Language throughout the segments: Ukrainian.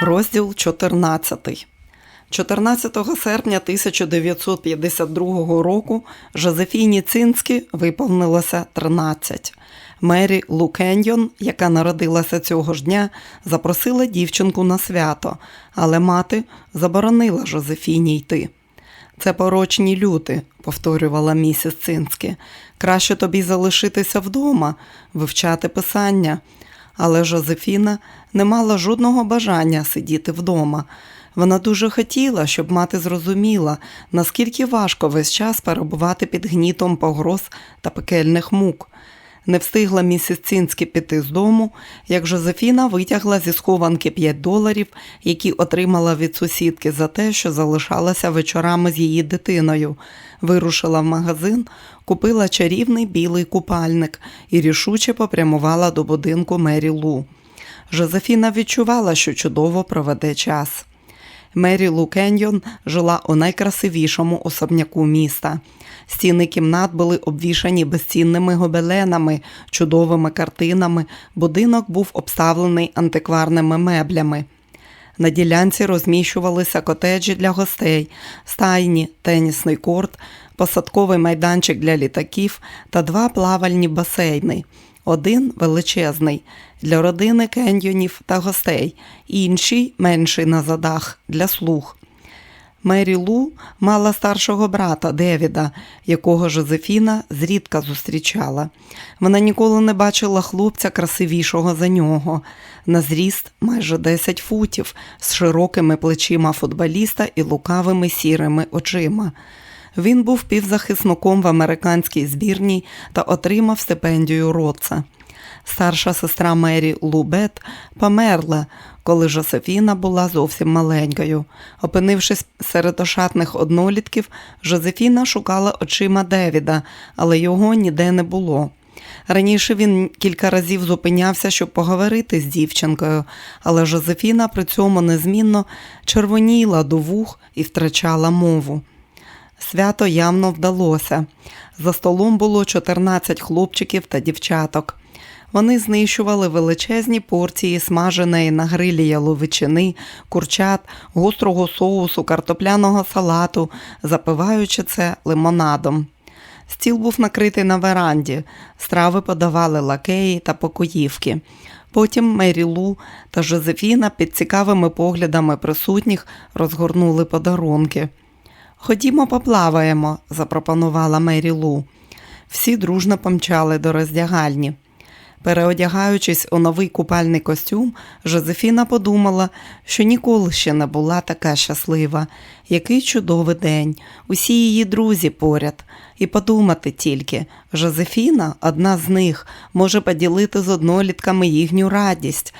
Розділ 14. 14 серпня 1952 року Жозефіні Цинські виповнилося 13. Мері Лукеньйон, яка народилася цього ж дня, запросила дівчинку на свято, але мати заборонила Жозефіні йти. Це порочні люди, повторювала місіс Цинські. Краще тобі залишитися вдома, вивчати писання. Але Жозефіна не мала жодного бажання сидіти вдома. Вона дуже хотіла, щоб мати зрозуміла, наскільки важко весь час перебувати під гнітом погроз та пекельних мук. Не встигла місіс Цинські піти з дому, як Жозефіна витягла зі схованки 5 доларів, які отримала від сусідки за те, що залишалася вечорами з її дитиною. Вирушила в магазин, купила чарівний білий купальник і рішуче попрямувала до будинку Мері Лу. Жозефіна відчувала, що чудово проведе час. Мері Лу Кеньйон жила у найкрасивішому особняку міста. Стіни кімнат були обвішані безцінними гобеленами, чудовими картинами, будинок був обставлений антикварними меблями. На ділянці розміщувалися котеджі для гостей, стайні, тенісний корт, посадковий майданчик для літаків та два плавальні басейни. Один величезний для родини кеньйонів та гостей, інший менший на задах для слуг. Мері Лу мала старшого брата Девіда, якого Жозефіна зрідка зустрічала. Вона ніколи не бачила хлопця красивішого за нього. На зріст майже 10 футів, з широкими плечима футболіста і лукавими сірими очима. Він був півзахисником в американській збірній та отримав стипендію Роца. Старша сестра Мері Лубет померла, коли Жозефіна була зовсім маленькою. Опинившись серед ошатних однолітків, Жозефіна шукала очима Девіда, але його ніде не було. Раніше він кілька разів зупинявся, щоб поговорити з дівчинкою, але Жозефіна при цьому незмінно червоніла до вух і втрачала мову. Свято явно вдалося. За столом було 14 хлопчиків та дівчаток. Вони знищували величезні порції смаженої на грилі яловичини, курчат, гострого соусу, картопляного салату, запиваючи це лимонадом. Стіл був накритий на веранді, страви подавали лакеї та покоївки. Потім Мері Лу та Жозефіна під цікавими поглядами присутніх розгорнули подарунки. Ходімо, поплаваємо, запропонувала Мері Лу. Всі дружно помчали до роздягальні. Переодягаючись у новий купальний костюм, Жозефіна подумала, що ніколи ще не була така щаслива. Який чудовий день, усі її друзі поряд. І подумати тільки, Жозефіна, одна з них, може поділити з однолітками їхню радість.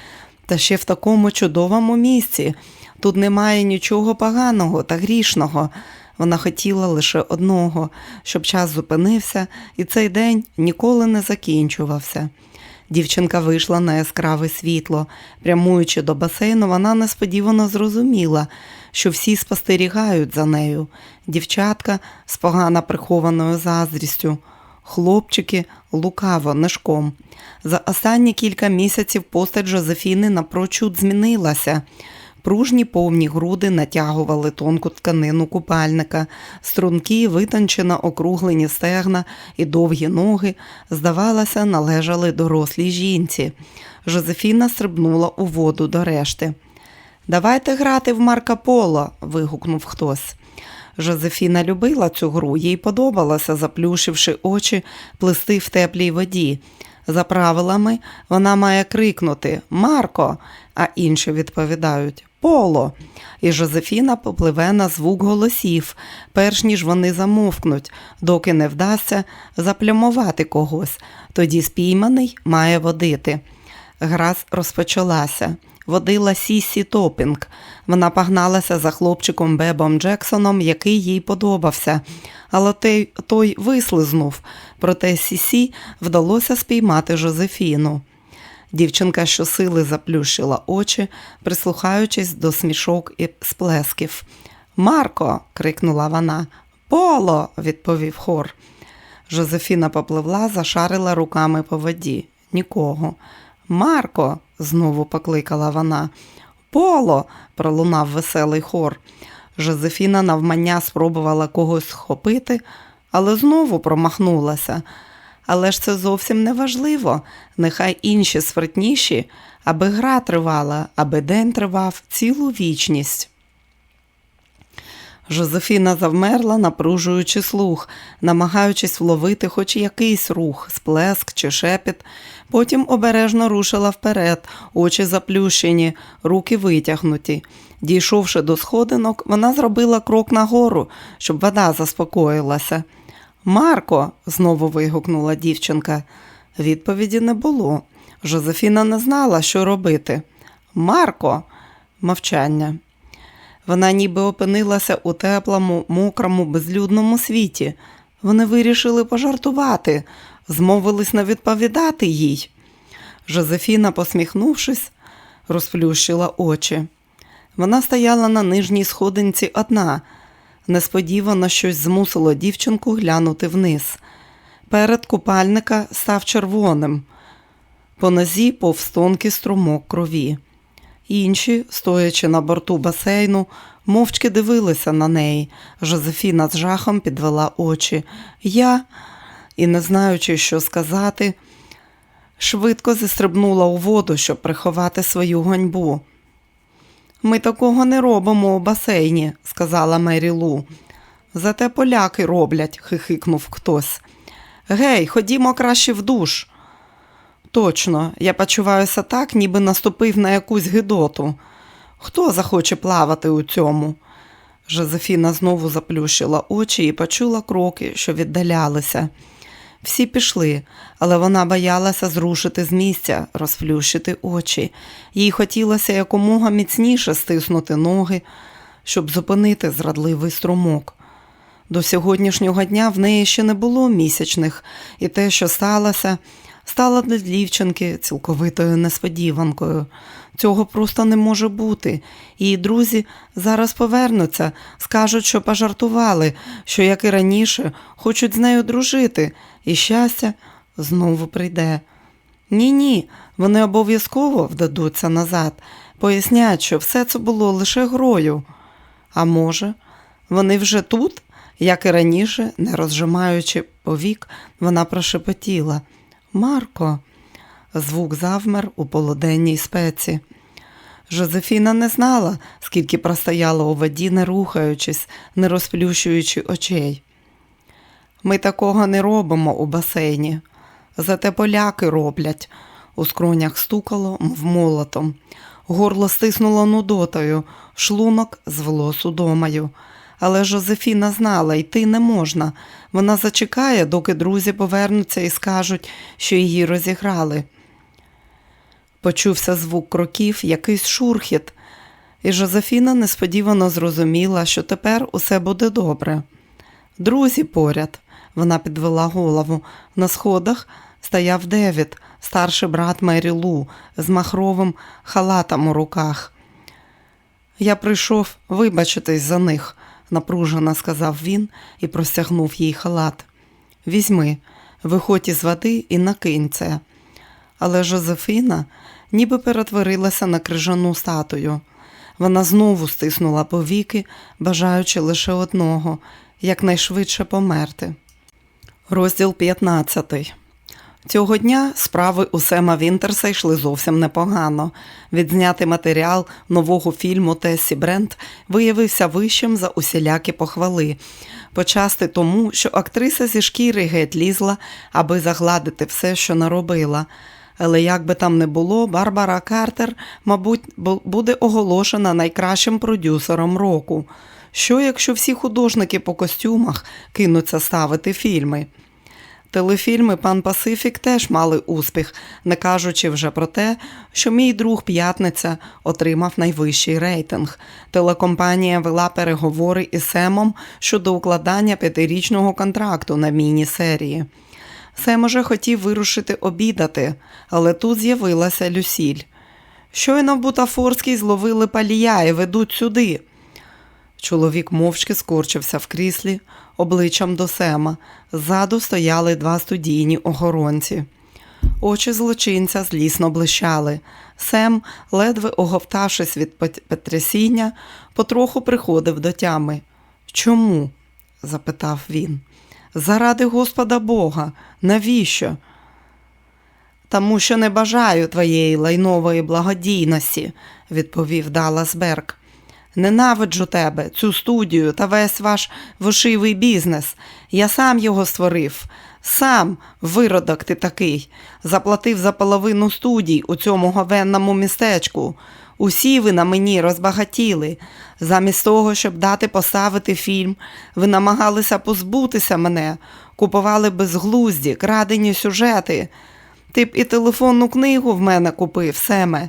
Та ще в такому чудовому місці. Тут немає нічого поганого та грішного. Вона хотіла лише одного, щоб час зупинився, і цей день ніколи не закінчувався. Дівчинка вийшла на яскраве світло. Прямуючи до басейну, вона несподівано зрозуміла, що всі спостерігають за нею. Дівчатка з погано прихованою заздрістю, хлопчики лукаво нишком. За останні кілька місяців постать Жозефіни напрочуд змінилася. Пружні повні груди натягували тонку тканину купальника, струнки, витончено округлені стегна і довгі ноги, здавалося, належали дорослій жінці. Жозефіна стрибнула у воду до решти. Давайте грати в Марка Поло. вигукнув хтось. Жозефіна любила цю гру, їй подобалося, заплющивши очі, плисти в теплій воді. За правилами, вона має крикнути Марко, а інші відповідають Поло. І Жозефіна попливе на звук голосів, перш ніж вони замовкнуть, доки не вдасться заплямувати когось. Тоді спійманий має водити. Гра розпочалася. Водила Сісі Топінг. Вона погналася за хлопчиком Бебом Джексоном, який їй подобався. Але той, той вислизнув, проте Сісі вдалося спіймати Жозефіну. Дівчинка щосили заплющила очі, прислухаючись до смішок і сплесків. Марко. крикнула вона. Поло, відповів хор. Жозефіна попливла, зашарила руками по воді. Нікого. Марко, знову покликала вона. Поло. пролунав веселий хор. Жозефіна навмання спробувала когось схопити, але знову промахнулася. Але ж це зовсім не важливо. Нехай інші спритніші, аби гра тривала, аби день тривав цілу вічність. Жозефіна завмерла, напружуючи слух, намагаючись вловити хоч якийсь рух, сплеск чи шепіт. Потім обережно рушила вперед, очі заплющені, руки витягнуті. Дійшовши до сходинок, вона зробила крок нагору, щоб вода заспокоїлася. Марко, знову вигукнула дівчинка. Відповіді не було. Жозефіна не знала, що робити. Марко, мовчання. Вона ніби опинилася у теплому, мокрому, безлюдному світі. Вони вирішили пожартувати, змовились не відповідати їй. Жозефіна, посміхнувшись, розплющила очі. Вона стояла на нижній сходинці одна. Несподівано щось змусило дівчинку глянути вниз. Перед купальника став червоним. По нозі повз тонкий струмок крові. Інші, стоячи на борту басейну, мовчки дивилися на неї. Жозефіна з жахом підвела очі. Я, і не знаючи, що сказати, швидко зістрибнула у воду, щоб приховати свою ганьбу. Ми такого не робимо у басейні, сказала Мері Лу. Зате поляки роблять, хихикнув хтось. Гей, ходімо краще в душ. Точно, я почуваюся так, ніби наступив на якусь гидоту. Хто захоче плавати у цьому? Жозефіна знову заплющила очі і почула кроки, що віддалялися. Всі пішли, але вона боялася зрушити з місця, розплющити очі. Їй хотілося якомога міцніше стиснути ноги, щоб зупинити зрадливий струмок. До сьогоднішнього дня в неї ще не було місячних, і те, що сталося, стало для дівчинки цілковитою несподіванкою. Цього просто не може бути. Її друзі зараз повернуться, скажуть, що пожартували, що, як і раніше, хочуть з нею дружити, і щастя знову прийде. Ні, ні, вони обов'язково вдадуться назад, пояснять, що все це було лише грою. А може, вони вже тут, як і раніше, не розжимаючи повік, вона прошепотіла. Марко, звук завмер у полуденній спеці. Жозефіна не знала, скільки простояла у воді, не рухаючись, не розплющуючи очей. Ми такого не робимо у басейні. Зате поляки роблять. У скронях стукало, мов молотом. Горло стиснуло нудотою, шлунок звело судомою. Але Жозефіна знала, йти не можна. Вона зачекає, доки друзі повернуться і скажуть, що її розіграли. Почувся звук кроків, якийсь шурхіт, і Жозефіна несподівано зрозуміла, що тепер усе буде добре. Друзі поряд, вона підвела голову. На сходах стояв Девід, старший брат Мері Лу, з махровим халатом у руках. Я прийшов вибачитись за них, напружено сказав він і простягнув їй халат. Візьми, виходь із води і накинь це. Але Жозефіна ніби перетворилася на крижану статую. Вона знову стиснула повіки, бажаючи лише одного якнайшвидше померти. Розділ 15 Цього дня справи у Сема Вінтерса йшли зовсім непогано. Відзнятий матеріал нового фільму Тесі Брент виявився вищим за усілякі похвали. Почасти тому, що актриса зі шкіри геть лізла, аби загладити все, що наробила. Але як би там не було, Барбара Картер, мабуть, буде оголошена найкращим продюсером року. Що, якщо всі художники по костюмах кинуться ставити фільми? Телефільми Пан Пасифік теж мали успіх, не кажучи вже про те, що мій друг П'ятниця отримав найвищий рейтинг. Телекомпанія вела переговори із Семом щодо укладання п'ятирічного контракту на міні-серії. Сем уже хотів вирушити обідати, але тут з'явилася Люсіль. Щойно в Бутафорській зловили палія і ведуть сюди. Чоловік мовчки скорчився в кріслі обличчям до Сема. Ззаду стояли два студійні охоронці. Очі злочинця злісно блищали. Сем, ледве оговтавшись від потрясіння, потроху приходив до тями. Чому? запитав він. Заради Господа Бога, навіщо? Тому що не бажаю твоєї лайнової благодійності, відповів Даллас Берг. Ненавиджу тебе, цю студію та весь ваш вошивий бізнес. Я сам його створив. Сам, виродок ти такий, заплатив за половину студій у цьому говенному містечку. Усі ви на мені розбагатіли. Замість того, щоб дати поставити фільм, ви намагалися позбутися мене, купували безглузді, крадені сюжети. Ти б і телефонну книгу в мене купив, Семе.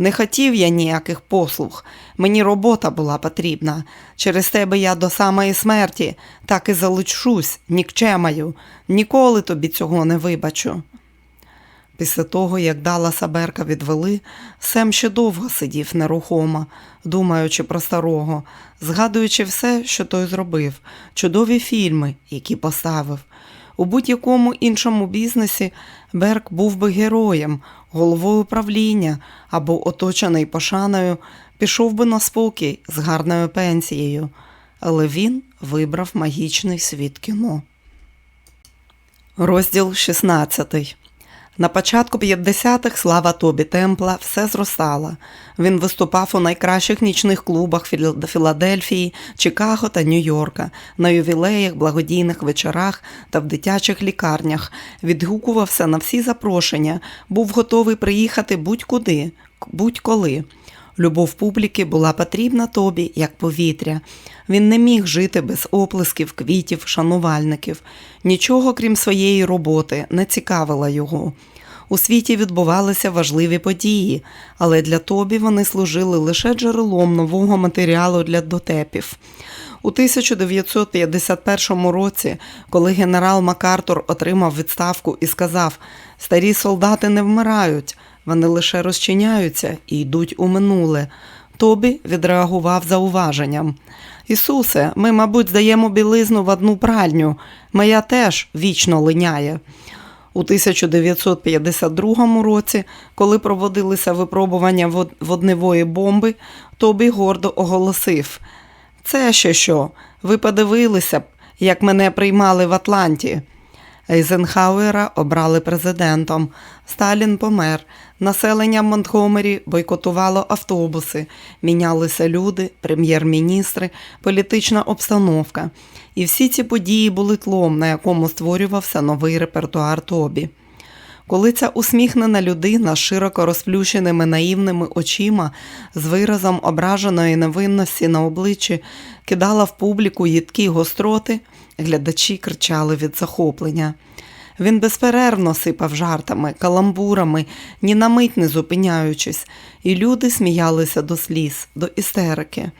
Не хотів я ніяких послуг. Мені робота була потрібна. Через тебе я до самої смерті так і залишусь, нікчемою. Ніколи тобі цього не вибачу. Після того, як Далласа Берка відвели, Сем ще довго сидів нерухомо, думаючи про старого, згадуючи все, що той зробив, чудові фільми, які поставив. У будь-якому іншому бізнесі Берк був би героєм, головою правління або оточений пошаною, пішов би на спокій з гарною пенсією. Але він вибрав магічний світ кіно. Розділ 16 на початку 50-х слава Тобі Темпла все зростала. Він виступав у найкращих нічних клубах Філадельфії, Чикаго та Нью-Йорка, на ювілеях, благодійних вечорах та в дитячих лікарнях. Відгукувався на всі запрошення, був готовий приїхати будь-куди, будь-коли. Любов публіки була потрібна тобі, як повітря. Він не міг жити без оплесків, квітів, шанувальників. Нічого, крім своєї роботи, не цікавило його. У світі відбувалися важливі події, але для Тобі вони служили лише джерелом нового матеріалу для дотепів. У 1951 році, коли генерал Макартур отримав відставку і сказав: Старі солдати не вмирають, вони лише розчиняються і йдуть у минуле. Тобі відреагував зауваженням. Ісусе, ми, мабуть, здаємо білизну в одну пральню. Моя теж вічно линяє. У 1952 році, коли проводилися випробування водневої бомби, Тобі гордо оголосив: Це ще що? Ви подивилися б, як мене приймали в Атланті. Ейзенхауера обрали президентом. Сталін помер. Населення Монтгомері бойкотувало автобуси, мінялися люди, прем'єр-міністри, політична обстановка. І всі ці події були тлом, на якому створювався новий репертуар Тобі. Коли ця усміхнена людина з широко розплющеними наївними очима, з виразом ображеної невинності на обличчі, кидала в публіку їдкі гостроти, глядачі кричали від захоплення. Він безперервно сипав жартами, каламбурами, ні на мить не зупиняючись, і люди сміялися до сліз, до істерики.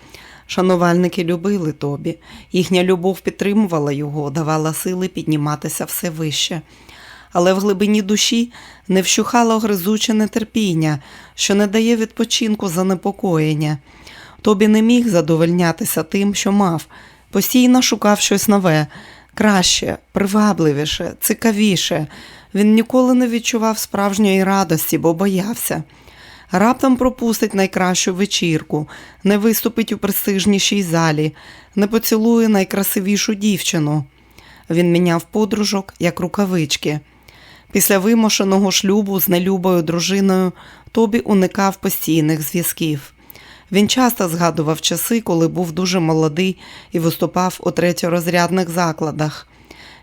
Шанувальники любили Тобі, їхня любов підтримувала його, давала сили підніматися все вище. Але в глибині душі не вщухало гризуче нетерпіння, що не дає відпочинку занепокоєння. Тобі не міг задовольнятися тим, що мав, постійно шукав щось нове, краще, привабливіше, цікавіше. Він ніколи не відчував справжньої радості, бо боявся. Раптом пропустить найкращу вечірку, не виступить у престижнішій залі, не поцілує найкрасивішу дівчину. Він міняв подружок, як рукавички. Після вимушеного шлюбу з нелюбою дружиною Тобі уникав постійних зв'язків. Він часто згадував часи, коли був дуже молодий і виступав у третьорозрядних закладах.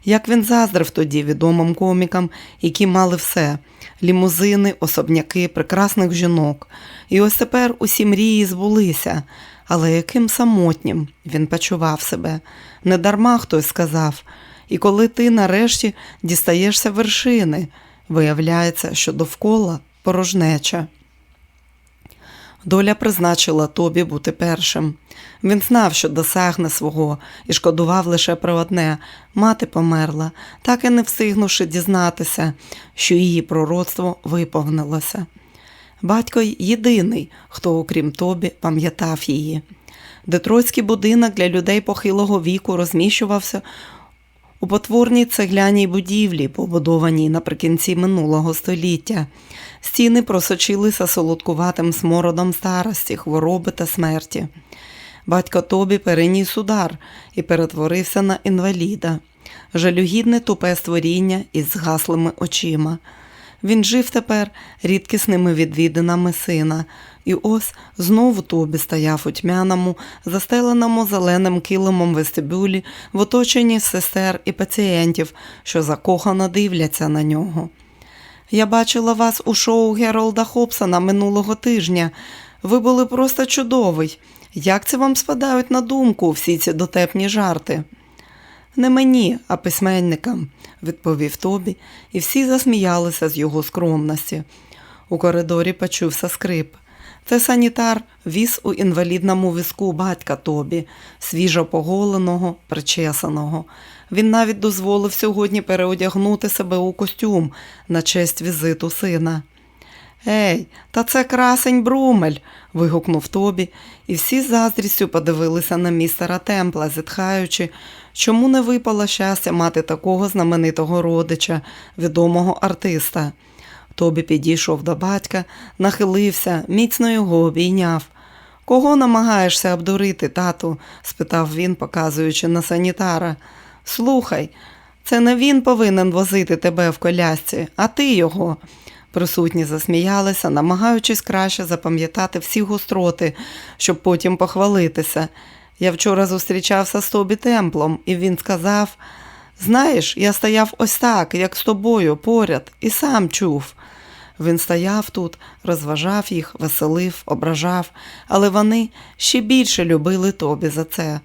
Як він заздрив тоді відомим комікам, які мали все лімузини, особняки, прекрасних жінок. І ось тепер усі мрії збулися. Але яким самотнім він почував себе. Недарма хтось сказав. І коли ти нарешті дістаєшся вершини, виявляється, що довкола порожнеча. Доля призначила Тобі бути першим. Він знав, що досягне свого, і шкодував лише про одне мати померла, так і не встигнувши дізнатися, що її пророцтво виповнилося. Батько єдиний, хто, окрім Тобі, пам'ятав її. Детройтський будинок для людей похилого віку розміщувався у потворній цегляній будівлі, побудованій наприкінці минулого століття. Стіни просочилися солодкуватим смородом старості, хвороби та смерті. Батько Тобі переніс удар і перетворився на інваліда, жалюгідне тупе створіння із згаслими очима. Він жив тепер рідкісними відвідинами сина, і ось знову Тобі стояв у тьмяному, застеленому зеленим килимом вестибюлі в оточенні сестер і пацієнтів, що закохано дивляться на нього. Я бачила вас у шоу Геролда Хобсона минулого тижня. Ви були просто чудовий. Як це вам спадають на думку всі ці дотепні жарти? Не мені, а письменникам, відповів Тобі, і всі засміялися з його скромності. У коридорі почувся скрип. Це санітар віз у інвалідному візку батька Тобі, свіжо поголеного, причесаного. Він навіть дозволив сьогодні переодягнути себе у костюм на честь візиту сина. Ей, та це красень Брумель. вигукнув Тобі, і всі з заздрістю подивилися на містера Темпла, зітхаючи, чому не випало щастя мати такого знаменитого родича, відомого артиста. Тобі підійшов до батька, нахилився, міцно його обійняв. Кого намагаєшся обдурити, тату? спитав він, показуючи на санітара. Слухай, це не він повинен возити тебе в колясці, а ти його. Присутні засміялися, намагаючись краще запам'ятати всі гостроти, щоб потім похвалитися. Я вчора зустрічався з Тобі Темплом, і він сказав: Знаєш, я стояв ось так, як з тобою, поряд, і сам чув. Він стояв тут, розважав їх, веселив, ображав, але вони ще більше любили Тобі за це.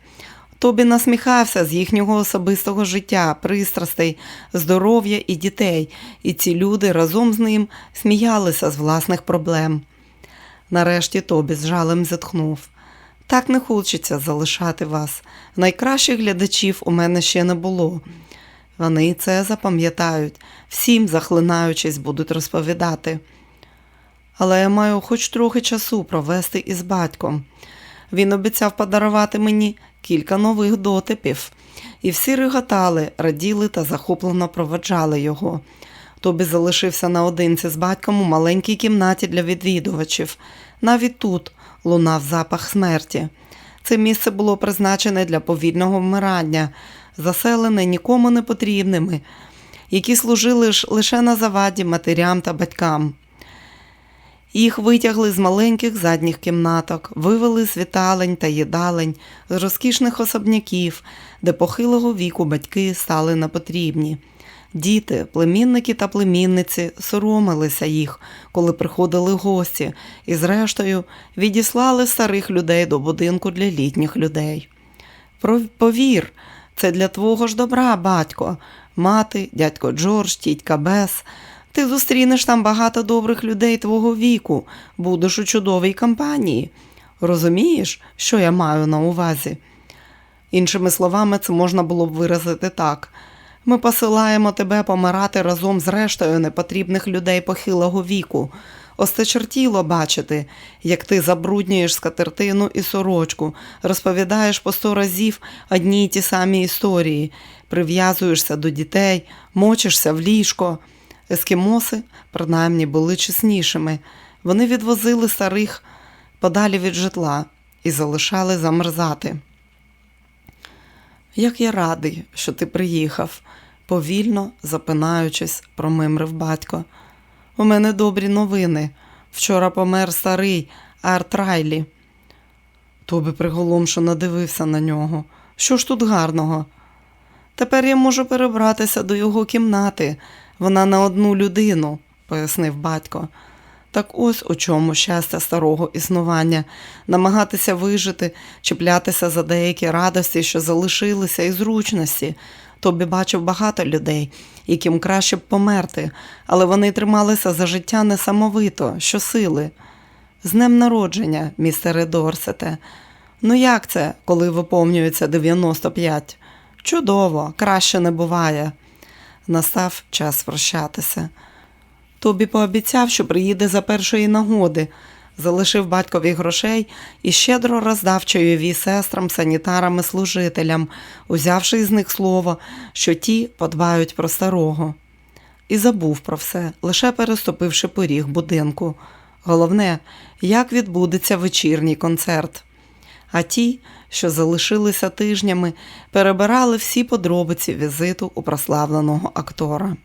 Тобі насміхався з їхнього особистого життя, пристрастей, здоров'я і дітей, і ці люди разом з ним сміялися з власних проблем. Нарешті Тобі з жалем зітхнув. Так не хочеться залишати вас. Найкращих глядачів у мене ще не було. Вони це запам'ятають, всім, захлинаючись, будуть розповідати. Але я маю хоч трохи часу провести із батьком. Він обіцяв подарувати мені кілька нових дотипів, і всі реготали, раділи та захоплено проведжали його. Тобі залишився наодинці з батьком у маленькій кімнаті для відвідувачів. Навіть тут лунав запах смерті. Це місце було призначене для повільного вмирання, заселене нікому не потрібними, які служили лише на заваді матерям та батькам. Їх витягли з маленьких задніх кімнаток, вивели з віталень та їдалень, з розкішних особняків, де похилого віку батьки стали непотрібні. Діти, племінники та племінниці соромилися їх, коли приходили гості, і, зрештою, відіслали старих людей до будинку для літніх людей. Повір, це для твого ж добра, батько, мати, дядько Джордж, тітька Бес. Ти зустрінеш там багато добрих людей твого віку, будеш у чудовій компанії. Розумієш, що я маю на увазі? Іншими словами, це можна було б виразити так. Ми посилаємо тебе помирати разом з рештою непотрібних людей похилого віку. Остечертіло бачити, як ти забруднюєш скатертину і сорочку, розповідаєш по сто разів одні й ті самі історії, прив'язуєшся до дітей, мочишся в ліжко. Ескімоси, принаймні, були чеснішими. Вони відвозили старих подалі від житла і залишали замерзати. Як я радий, що ти приїхав, повільно, запинаючись, промимрив батько. У мене добрі новини. Вчора помер старий Арт Райлі. Тобі приголомшено дивився на нього. Що ж тут гарного? Тепер я можу перебратися до його кімнати. Вона на одну людину, пояснив батько. Так ось у чому щастя старого існування, намагатися вижити, чіплятися за деякі радості, що залишилися, і зручності. Тобі бачив багато людей, яким краще б померти, але вони трималися за життя несамовито, щосили. З днем народження, містере Дорсете. Ну як це, коли виповнюється 95? Чудово, краще не буває. Настав час прощатися. Тобі пообіцяв, що приїде за першої нагоди, залишив батькові грошей і щедро роздав чайові сестрам, санітарам і служителям, узявши з них слово, що ті подбають про старого. І забув про все, лише переступивши поріг будинку. Головне, як відбудеться вечірній концерт. А ті, що залишилися тижнями, перебирали всі подробиці візиту у прославленого актора.